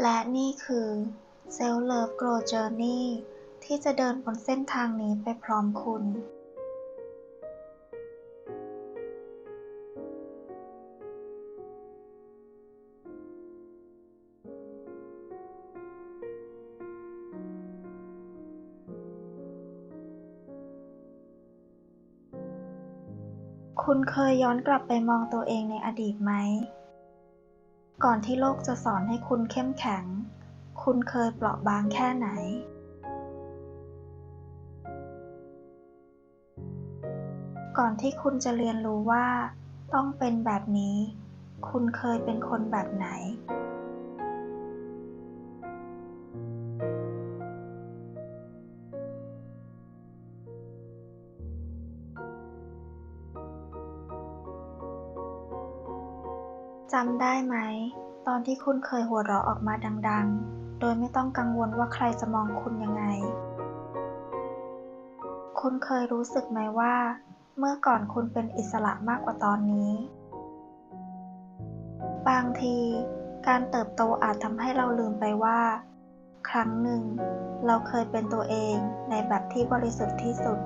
และนี่คือ Self Love Grow Journey ที่จะเดินบนเส้นทางนี้ไปพร้อมคุณคุณเคยย้อนกลับไปมองตัวเองในอดีตไหม ก่อนที่โลกจะสอนให้คุณเข้มแข็ง คุณเคยเปราะบางแค่ไหน ก่อนที่คุณจะเรียนรู้ว่า ต้องเป็นแบบนี้ คุณเคยเป็นคนแบบไหน จำได้ไหม ตอนที่คุณเคยหัวเราะออกมาดังๆ โดยไม่ต้องกังวลว่าใครจะมองคุณยังไง คุณเคยรู้สึกไหมว่า เมื่อก่อนคุณเป็นอิสระมากกว่าตอนนี้ บางที การเติบโตอาจทำให้เราลืมไปว่า ครั้งหนึ่ง เราเคยเป็นตัวเองในแบบที่บริสุทธิ์ที่สุด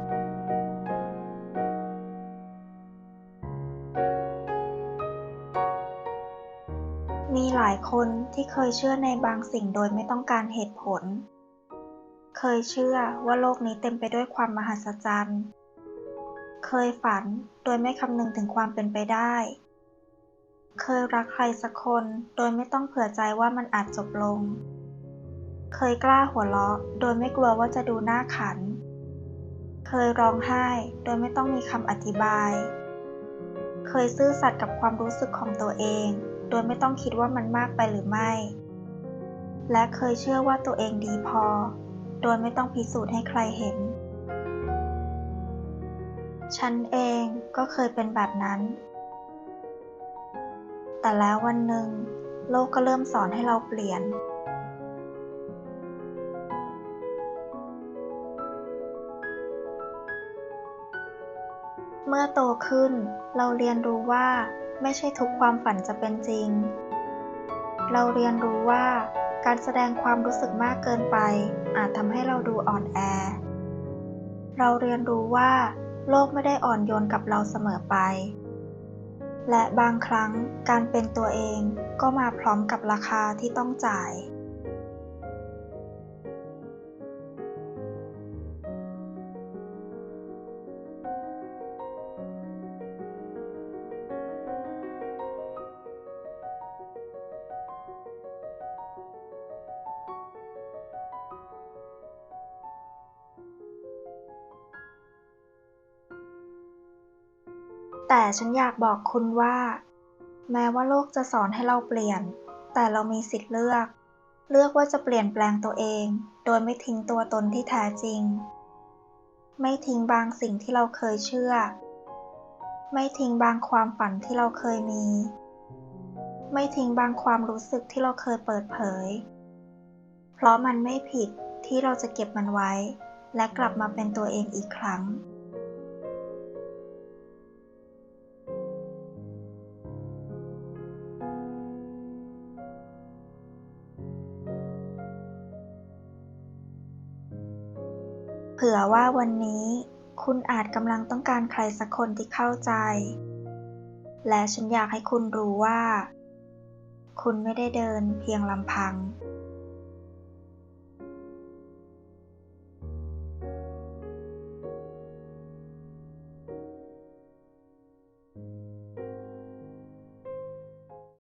มีหลายคนที่เคยเชื่อในบางสิ่งโดยไม่ต้องการเหตุผล เคยเชื่อว่าโลกนี้เต็มไปด้วยความมหัศจรรย์ เคยฝันโดยไม่คำนึงถึงความเป็นไปได้ เคยรักใครสักคนโดยไม่ต้องเผื่อใจว่ามันอาจจบลง เคยกล้าหัวเราะโดยไม่กลัวว่าจะดูหน่าขัน เคยร้องไห้โดยไม่ต้องมีคำอธิบาย เคยซื่อสัตย์กับความรู้สึกของตัวเอง โดยไม่ต้องคิดว่ามันมากไปหรือไม่ และเคยเชื่อว่าตัวเองดีพอ โดยไม่ต้องพิสูจน์ให้ใครเห็น ฉันเองก็เคยเป็นแบบนั้น แต่แล้ววันหนึ่ง โลกก็เริ่มสอนให้เราเปลี่ยนเมื่อโตขึ้นเราเรียนรู้ว่า ไม่ใช่ทุกความฝันจะเป็นจริง เราเรียนรู้ว่า การแสดงความรู้สึกมากเกินไป อาจทำให้เราดูอ่อนแอ เราเรียนรู้ว่า โลกไม่ได้อ่อนโยนกับเราเสมอไป และบางครั้งการเป็นตัวเองก็มาพร้อมกับราคาที่ต้องจ่าย แต่ฉันอยากบอกคุณว่า แม้ว่าโลกจะสอนให้เราเปลี่ยน แต่เรามีสิทธิ์เลือก เลือกว่าจะเปลี่ยนแปลงตัวเอง โดยไม่ทิ้งตัวตนที่แท้จริง ไม่ทิ้งบางสิ่งที่เราเคยเชื่อ ไม่ทิ้งบางความฝันที่เราเคยมี ไม่ทิ้งบางความรู้สึกที่เราเคยเปิดเผย เพราะมันไม่ผิดที่เราจะเก็บมันไว้ และกลับมาเป็นตัวเองอีกครั้ง เผื่อว่าวันนี้คุณอาจกำลังต้องการใครสักคนที่เข้าใจ และฉันอยากให้คุณรู้ว่า คุณไม่ได้เดินเพียงลำพัง